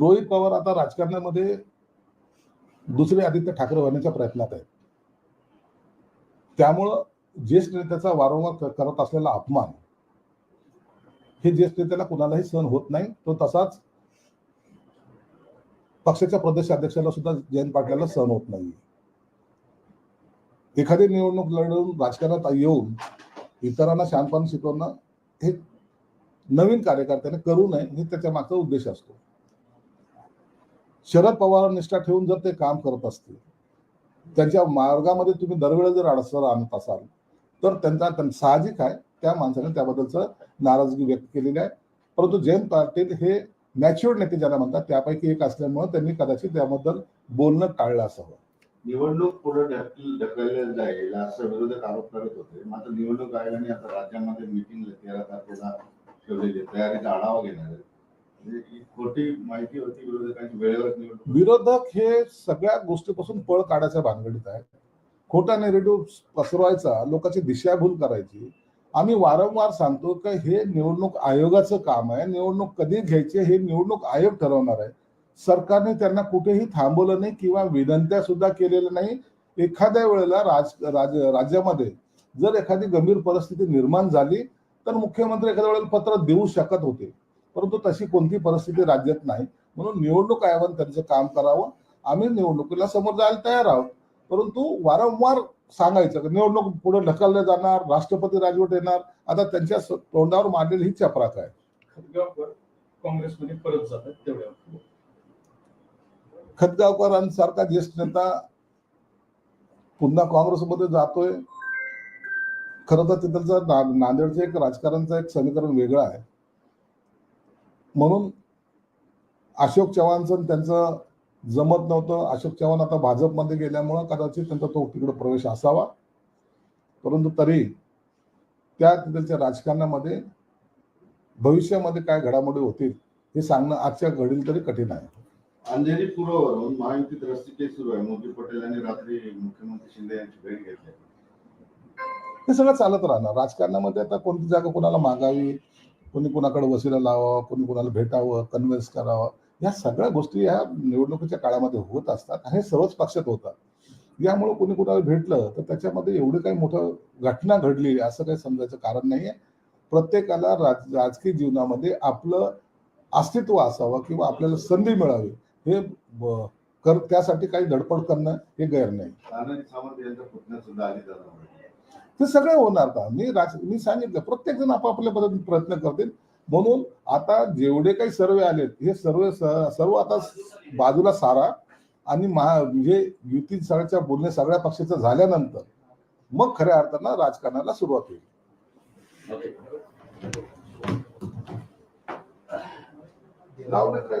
रोहित पवार आता राजकारणामध्ये दुसरे आदित्य ठाकरे होण्याच्या प्रयत्नात आहेत. त्यामुळं ज्येष्ठ नेत्याचा वारंवार करत असलेला अपमान हे ज्येष्ठ नेत्याला कुणालाही सहन होत नाही. तो तसाच पक्षाच्या प्रदेशाध्यक्षाला सुद्धा जयंत पाटलाला सहन होत नाही एखादी निवडणूक लढवून राजकारणात येऊन इतरांना शहाणपण शिकवणं हे नवीन कार्यकर्त्याने करू नये हे त्याच्या मागचा उद्देश असतो. शरद पवार निष्ठा ठेवून जर ते काम करत असतील त्यांच्या मार्गामध्ये तुम्ही दरवेळेस जर अडसर आणत असाल तर त्यांचा साहजिक आहे त्या माणसाने त्याबद्दलच नाराजगी व्यक्त केलेली आहे. परंतु जयंत पाटील हे मॅच्युअर्ड नेते ज्याला म्हणतात त्यापैकी एक असल्यामुळे त्यांनी कदाचित त्याबद्दल बोलणं टाळलं असावं. निवडणूक पुढे ढकल ढकलल्या जाईल असं विरोधक आरोप करत होते. मात्र निवडणूक आयोगाने आता राज्यामध्ये मिटिंग तेरा तारखेला ठेवलेली तयारीचा आढावा घेणार आहे म्हणजे खोटी माहिती होती विरोधकांची वेळेवर विरोधक हे सगळ्या गोष्टीपासून पळ काढायच्या भानगडीत आहेत खोटा नेरेटिव्ह पसरवायचा लोकांची दिशाभूल करायची. आम्ही वारंवार सांगतो की हे निवडणूक आयोगाचं काम आहे. निवडणूक कधी घ्यायची हे निवडणूक आयोग ठरवणार आहे. सरकारने त्यांना कुठेही थांबवलं नाही किंवा विनंत्या सुद्धा केलेल्या नाही. एखाद्या वेळेला राज राज राज्यामध्ये जर एखादी गंभीर परिस्थिती निर्माण झाली तर मुख्यमंत्री एखाद्या वेळेला पत्र देऊ शकत होते. परंतु तशी कोणती परिस्थिती राज्यात नाही. म्हणून निवडणूक आयोगाने त्यांचं काम करावं. आम्ही निवडणुकीला समोर जायला तयार आहोत. परंतु वारंवार सांगायचं की निवडणूक पुढे ढकलल्या जाणार राष्ट्रपती राजवट येणार. आता त्यांच्या तोंडावर मारलेली ही चपराक आहे काँग्रेसमध्ये परत जातात तेवढ्या खतगावकरांसारखा ज्येष्ठ नेता पुन्हा काँग्रेसमध्ये जातोय. खरं तर तिथलचं ना- नांदेडचं एक राजकारणचं एक समीकरण वेगळं आहे. म्हणून अशोक चव्हाणचं त्यांचं जमत नव्हतं. अशोक चव्हाण आता भाजपमध्ये गेल्यामुळं कदाचित त्यांचा तो तिकडे प्रवेश असावा. परंतु तरी त्या तिथलच्या राजकारणामध्ये भविष्यामध्ये काय घडामोडी होतील हे सांगणं आजच्या घडील तरी कठीण आहे. अंधेरी पूर्ववरून महायुतीत रस्ते सुरू आहे. मोदी पटेल यांनी रात्री मुख्यमंत्री शिंदे यांची भेट घेतली. हे सगळं चालत राहणार. राजकारणामध्ये आता कोणती जागा कोणाला मागावी? कोणी कोणाकडे वसिला लावावं कोणी कोणाला भेटावं कन्व्हिन्स करावं. या सगळ्या गोष्टी ह्या निवडणुकीच्या काळामध्ये होत असतात आणि हे सर्वच पक्षात होतात. यामुळे कोणी कोणाला भेटलं तर त्याच्यामध्ये एवढी काही मोठं घटना घडली असं काही समजायचं कारण नाहीये. प्रत्येकाला राज राजकीय जीवनामध्ये आपलं अस्तित्व असावं किंवा आपल्याला संधी मिळावी हे कर त्यासाठी काही धडपड करणं हे गैर नाही. ते सगळे होणार का? मी राज मी सांगितलं प्रत्येक जण आपापल्या पद्धतीने प्रयत्न करतील. म्हणून आता जेवढे काही सर्वे आलेत हे सर्व सर्व आता बाजूला सारा आणि महा म्हणजे युती सगळ्याच्या बोलणे सगळ्या पक्षाचं झाल्यानंतर मग खऱ्या अर्थानं राजकारणाला सुरुवात होईल. लावण्यात काय